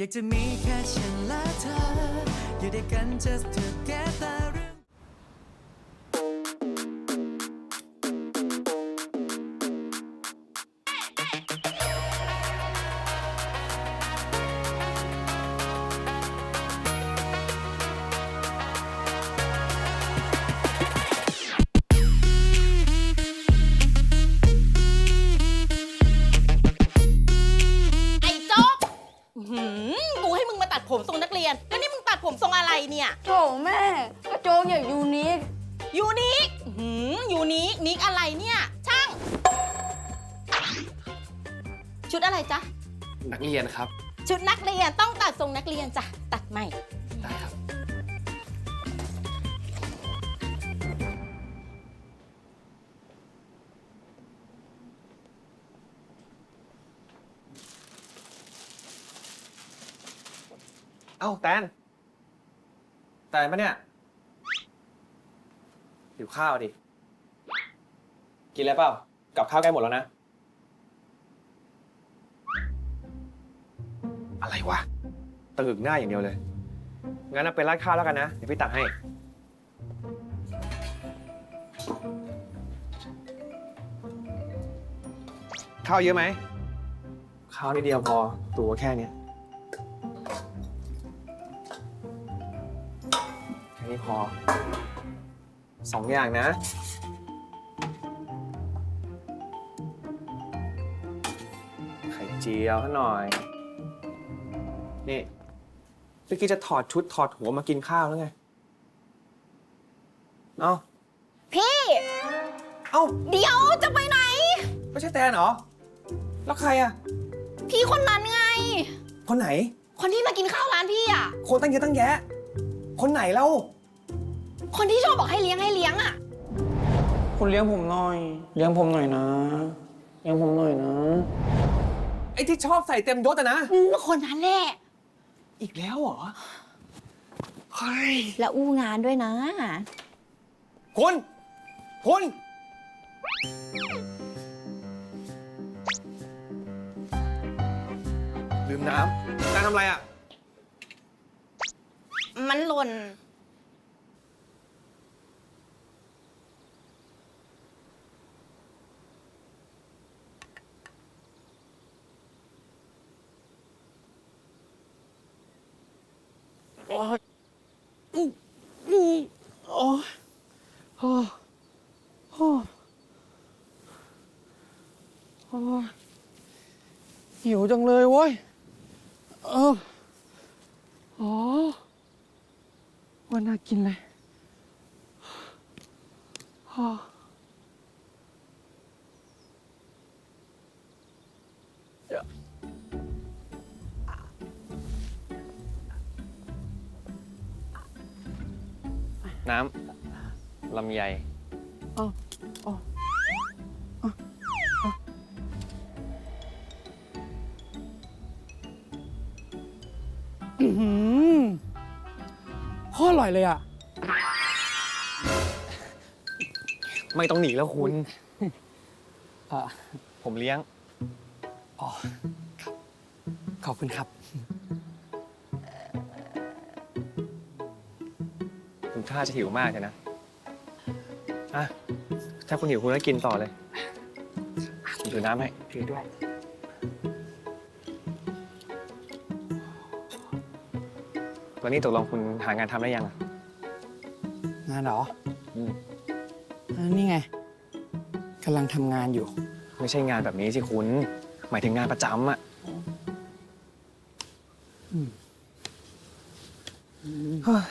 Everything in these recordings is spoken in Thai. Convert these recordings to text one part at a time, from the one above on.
อยากจะมีแค่ฉันและเธอ อยู่ด้วยกัน just together ตัดผมทรงอะไรเนี่ย โถแม่กระโจงอย่างยูนิคยูนิคอื้อหือยูนิคนิคอะไรเนี่ย ช่าง ชุดอะไรจ๊ะ นักเรียนครับ ชุดนักเรียนต้องตัดทรงนักเรียนจ้ะ ตัดใหม่ ได้ครับ เอ้าแตน แตนปะเนี่ยหิวข้าวดิ กินแล้วเปล่า กับข้าวใกล้หมดแล้วนะ อะไรวะตึกหน้าอย่างเดียวเลย งั้นเอาไปราดข้าวแล้วกันนะ เดี๋ยวพี่ตักให้ ข้าวเยอะไหม ข้าวนิดเดียวพอตัวแค่เนี้ย อสองอย่างนะ ไข่เจียวให้หน่อย นี่เมื่อกี้จะถอดชุดถอดหัวมากินข้าวแล้วไง เอ้า พี่ เอ้า เดี๋ยวจะไปไหน ไม่ใช่แตนเหรอ แล้วใครอะพี่คนนั้นไง คนไหน คนที่มากินข้าวร้านพี่อะคนตั้งเยอะตั้งแยะ คนไหนเล่า คนที่ชอบบอกให้เลี้ยงให้เลี้ยงอะ คุณเลี้ยงผมหน่อย เลี้ยงผมหน่อยนะ เลี้ยงผมหน่อยนะ ไอ้ที่ชอบใส่เต็มยศอะนะ อืมคนนั้นแหละ อีกแล้วเหรอ เฮ้ย แล้วอู้งานด้วยนะ คุณ คุณ ลืมน้ำการทำอะไรอะ มันหล่น ยอืมอืมโอ้ยโอ้โอ้โอ้ยหิวจังเลยเว้ย เอออ๋อว่าน่ากินเลยอ๋อ น้ำลำไยอ๋ออ๋ออ๋ออ๋ออื้อหือโคตรอร่อยเลยอะ ไม่ต้องหนีแล้วคุณ อะผมเลี้ยงอ๋อครับขอบคุณครับ ท่าจะหิวมากเลยนะอะถ้าคุณหิวคุณก็กินต่อเลยผมถือน้ำให้ถือด้วย วันนี้ตกลงคุณหางานทำได้ยังอะงานเหรออืมอ่านี่ไงกำลังทำงานอยู่ ไม่ใช่งานแบบนี้สิคุณ หมายถึงงานประจำอะอืม เฮ้ย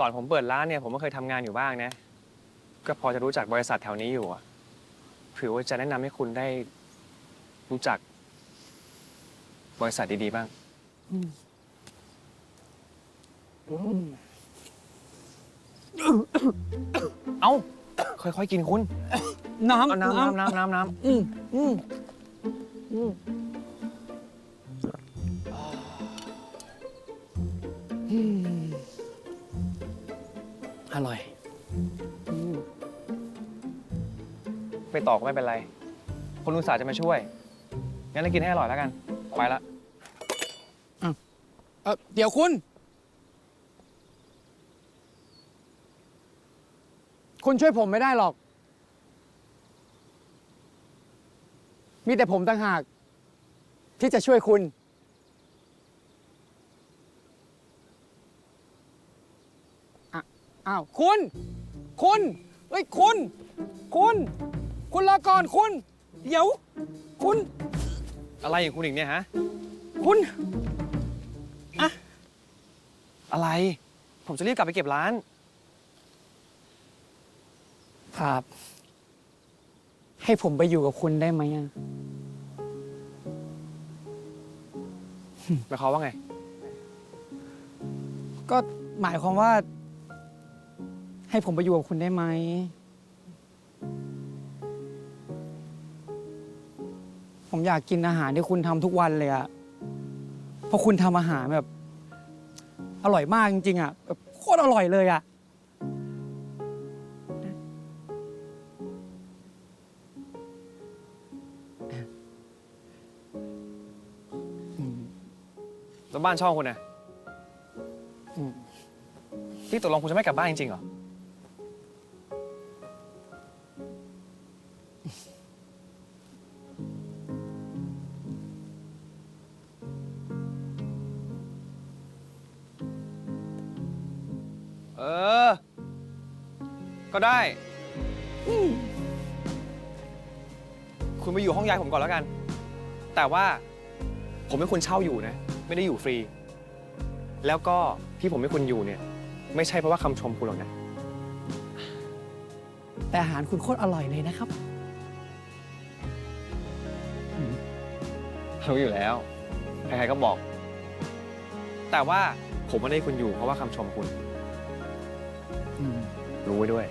ก่อนผมเปิดร้านเนี่ยผมก็เคยทำงานอยู่บ้างนะ ก็พอจะรู้จักบริษัทแถวนี้อยู่อะเผื่อว่าจะแนะนำให้คุณได้รู้จัก บริษัทดีๆบ้างอืมอืมเอ้า ค่อยๆกินคุณน้ำเอาน้ำน้ำน้ำน้ำน้ำอืมอืมอืมอืมอ ร่อยอืมไปต่อก็ไม่เป็นไร คนอุตส่าห์จะมาช่วย งั้นเรากินให้อร่อยแล้วกัน ไปละ เออเดี๋ยวคุณ คุณช่วยผมไม่ได้หรอก มีแต่ผมต่างหาก ที่จะช่วยคุณ อะอ้าวคุณ คุณเฮ้ยคุณ คุณ คุณรอก่อนคุณ เดี๋ยว คุณ อะไรอย่างคุณอีกเนี่ยฮะ คุณอะไร ผมจะรีบกลับไปเก็บร้าน ครับ ให้ผมไปอยู่กับคุณได้ไหมอะหมายความว่าไง ก็หมายความว่า ให้ผมไปอยู่กับคุณได้ไหม ผมอยากกินอาหารที่คุณทำทุกวันเลยอะเพราะคุณทำอาหารแบบ อร่อยมากจริงๆอะแบบโคตรอร่อยเลยอะแล้วบ้านช่องคุณนะอืมพี่ตกลงคุณจะไม่กลับบ้านจริงๆเหรอเอ ก็ได้ คุณไปอยู่ห้องยายผมก่อนแล้วกัน แต่ว่าผมให้คุณเช่าอยู่นะ ไม่ได้อยู่ฟรี แล้วก็ที่ผมให้คุณอยู่เนี่ย ไม่ใช่เพราะว่าคำชมคุณหรอกนะ แต่อาหารคุณโคตรอร่อยเลยนะครับ รู้อยู่แล้ว ใครๆก็บอก แต่ว่าผมไม่ได้ให้คุณอยู่เพราะว่าคำชมคุณอืมรู้ ไว้ด้วย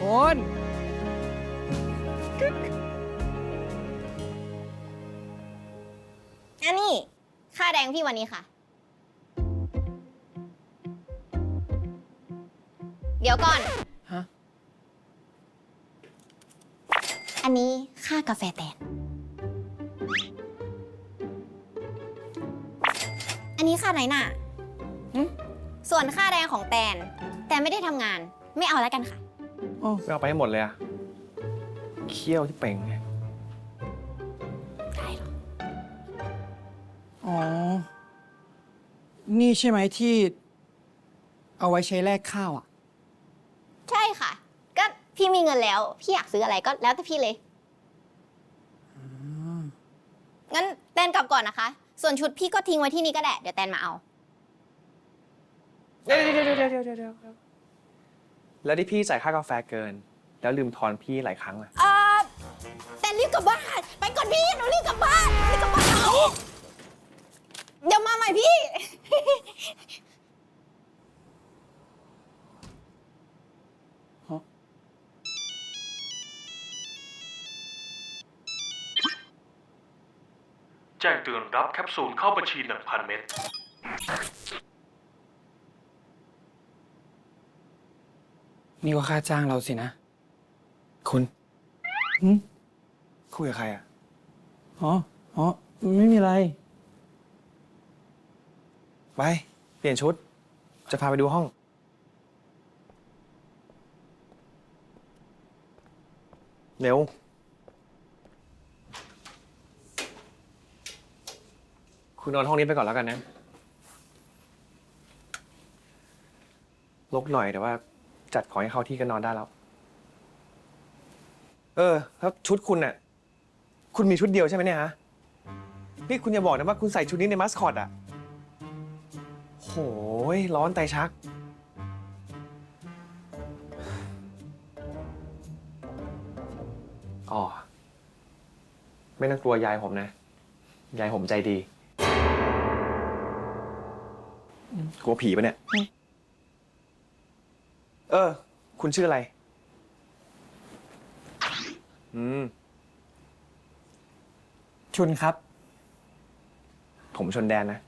คุณอันนี้ ค่าแรงพี่วันนี้ค่ะ เดี๋ยวก่อน ฮะ อันนี้ค่ากาแฟแตน อันนี้ค่าไหนน่ะหึส่วนค่าแรงของแตน แต่ไม่ได้ทำงาน ไม่เอาแล้วกันค่ะอ๋อไม่เอาไปให้หมดเลยอะเคี้ยวที่เป่งไงได้หรอ อ๋อ นี่ใช่ไหมที่ เอาไว้ใช้แลกข้าวอะ ใช่ค่ะ ก็พี่มีเงินแล้ว พี่อยากซื้ออะไรก็แล้วแต่พี่เลย งั้นแตนกลับก่อนนะคะ ส่วนชุดพี่ก็ทิ้งไว้ที่นี่ก็ได้ เดี๋ยวแตนมาเอา เดี๋ยวเดี๋ยวเดี๋ยวเดี๋ยวเดี๋ยวเดี๋ยวแล้วที่พี่จ่ายค่ากาแฟเกิน แล้วลืมทอนพี่หลายครั้งล่ะเออแตนรีบกลับบ้าน ไปก่อนพี่ หนูรีบกลับบ้านรีบกลับบ้านเอาเดี๋ยวมาใหม่พี่ แจ้งเตือนรับแคปซูลเข้าบัญชี 1,000 เม็ด นี่ก็ค่าจ้างเราสินะ คุณหึคุยกับใครอะ อ๋อ อ๋อ ไม่มีอะไร ไป เปลี่ยนชุด จะพาไปดูห้อง เร็ว คุณนอนห้องนี้ไปก่อนแล้วกันนะลกหน่อยแต่ว่า จัดของให้เขาที่ก็นอนได้แล้ว เออแล้วชุดคุณน่ะ คุณมีชุดเดียวใช่ไหมเนี่ยฮะ นี่คุณอย่าบอกนะว่าคุณใส่ชุดนี้ในมัสคอตอะ โหยร้อนไตชัก อ๋อ ไม่ต้องกลัวยายผมนะ ยายผมใจดี กลัวผีปะเนี่ย เออ คุณชื่ออะไร อืม ชุนครับ ผมชนแดนนะ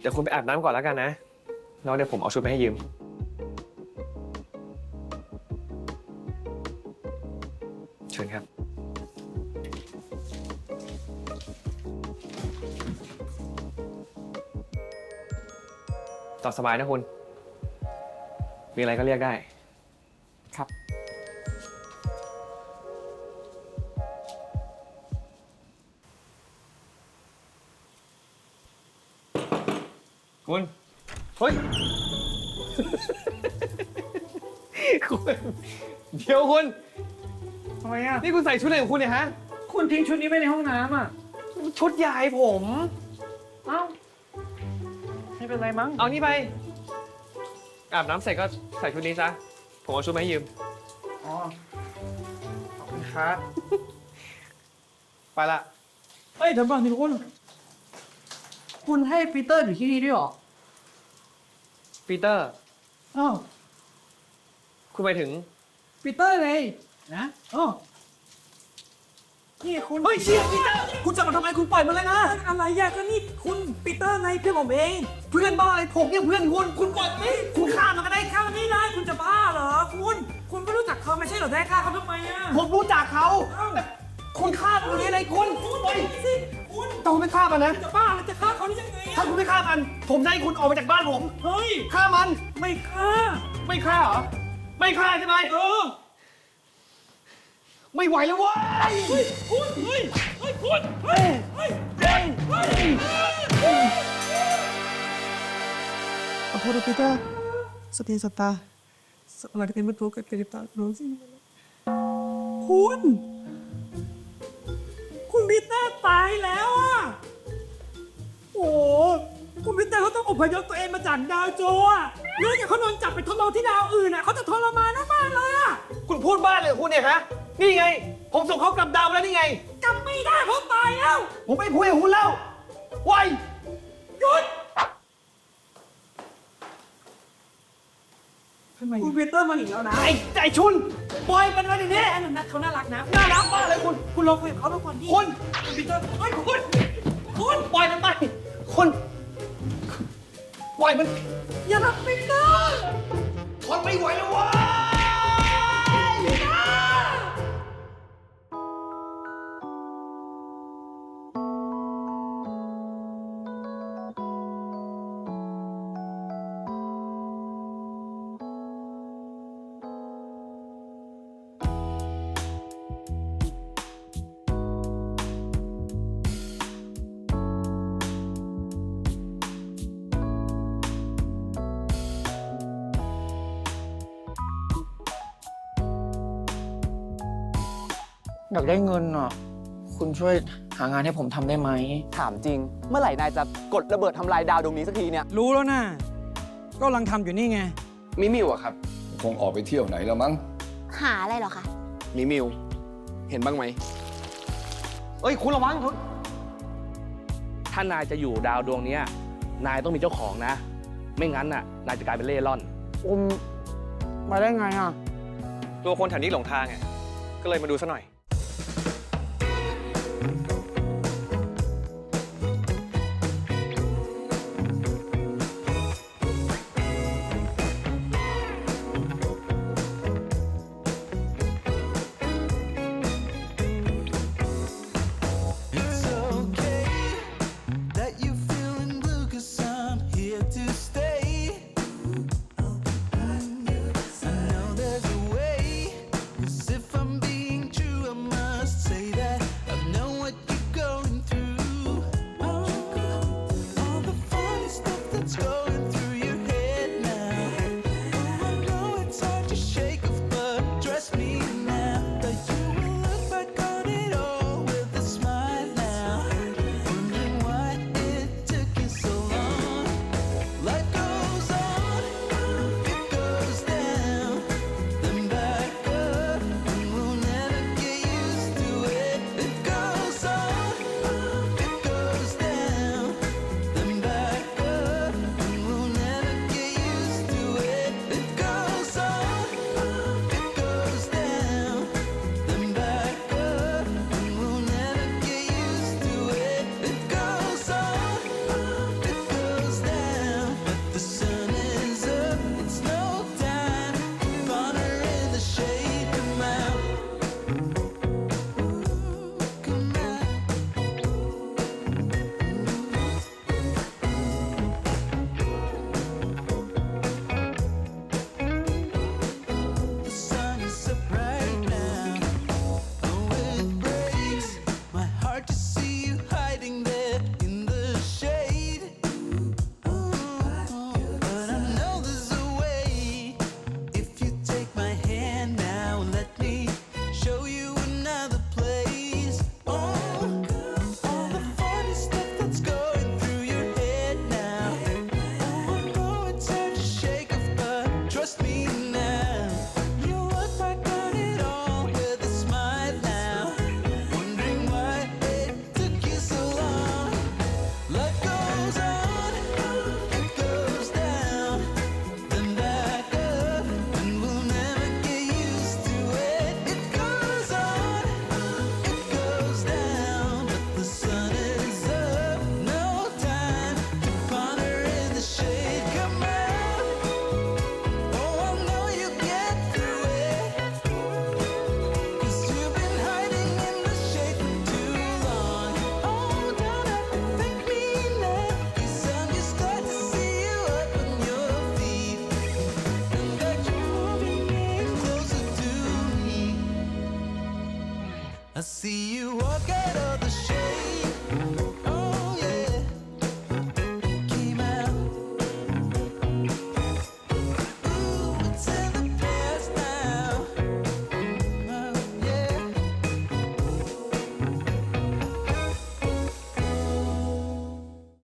เดี๋ยวคุณไปอาบน้ำก่อนแล้วกันนะ แล้วเดี๋ยวผมเอาชุดไปให้ยืม เชิญครับ ตอบสบายนะคุณ มีอะไรก็เรียกได้ ครับ เดี๋ยวคุณ ทำไมอะ นี่คุณใส่ชุดอะไรของคุณเนี่ยฮะ คุณทิ้งชุดนี้ไว้ในห้องน้ำอะ ชุดยายผม เอ้า ไม่เป็นไรมั้ง เอานี่ไป อาบน้ำเสร็จก็ใส่ชุดนี้ซะ ผมเอาชุดมาให้ยืม อ๋อ ขอบคุณครับ ไปละเอ้ยเดี๋ยวก่อนสิคุณ คุณให้ปีเตอร์อยู่ที่นี่ด้วยเหรอ ปีเตอร์ อ้าว คุณไปถึง ปีเตอร์ไงนะอ๋อนี่คุณเฮ้ยเชียปีเตอร์คุณจะมาทำไมคุณปล่อยมันเลยนะอะไรอยากก็นี่คุณปีเตอร์ไงเพื่อนผมเอง เพื่อนบ้าอะไรผมเนี่ยเพื่อนคุณคุณปล่อยไม่คุณฆ่ามันก็ได้ฆ่ามันไม่ได้คุณจะบ้าเหรอคุณ คุณไม่รู้จักเขาไม่ใช่เหรอได้ฆ่าเขาทำไมอะผมรู้จักเขาแต่คุณฆ่ามันได้ไงคุณปล่อยสิคุณต้องไม่ฆ่ามันนะจะบ้าแล้วจะฆ่าเขาได้ยังไงถ้าคุณไม่ฆ่ามัน ผมจะให้คุณออกมาจากบ้านผมเฮ้ยฆ่ามันไม่ฆ่าไม่ฆ่าเหรอ ไม่ฆ่าใช่ไหมเออ ไม่ไหวแล้วเว้ยเฮ้ยคุณเฮ้ยเฮ้ยคุณเฮ้ยเฮ้ยเฮ้ยเฮ้ยขอโทษนะปีเตอร์สติสตาสำหรับที่เป็นตัวเกิดเกิดตาโรซี่คุณ คุณปีเตอร์ตายแล้วอะโอ้โห คุณปีเตอร์เขาต้องอพยพตัวเองมาจากดาวโจอะเรื่องอย่างเขาโดนจับไปทดลองที่ดาวอื่นอะเขาจะทรมานมากๆเลยอะคุณพูดบ้าเลยเหรอคุณเนี่ยฮะ นี่ไง ผมส่งเขากลับดาวไปแล้วนี่ไง กลับไม่ได้เพราะตายแล้วผมไม่พูดกับคุณแล้วไวหยุดคุณปีเตอร์มาอีกแล้วนะไอ้ไอ้ชุนปล่อยมันไว้ในนี้อันนั้นนัดเขาน่ารักนะน่ารักมากเลยคุณ คุณลองคุยกับเขาดูก่อนดิคุณคุณปีเตอร์เฮ้ยคุณคุณปล่อยมันไปคุณ ปล่อยมัน อย่าทำปีเตอร์ทนไม่ไหวแล้ววะ อยากได้เงินอะ คุณช่วยหางานให้ผมทำได้ไหม ถามจริง เมื่อไหร่นายจะกดระเบิดทำลายดาวดวงนี้สักทีเนี่ย รู้แล้วนะก็กำลังทำอยู่นี่ไง มิมิวอะครับ คงออกไปเที่ยวไหนแล้วมั้ง หาอะไรเหรอคะ มิมิว เห็นบ้างไหมเอ้ย คุณระวังคุณถ้านายจะอยู่ดาวดวงเนี้ยนายต้องมีเจ้าของนะ ไม่งั้นน่ะ นายจะกลายเป็นเล่ร่อน อมมาได้ไงอะ ตัวคนแถวนี้หลงทางไงก็เลยมาดูซะหน่อย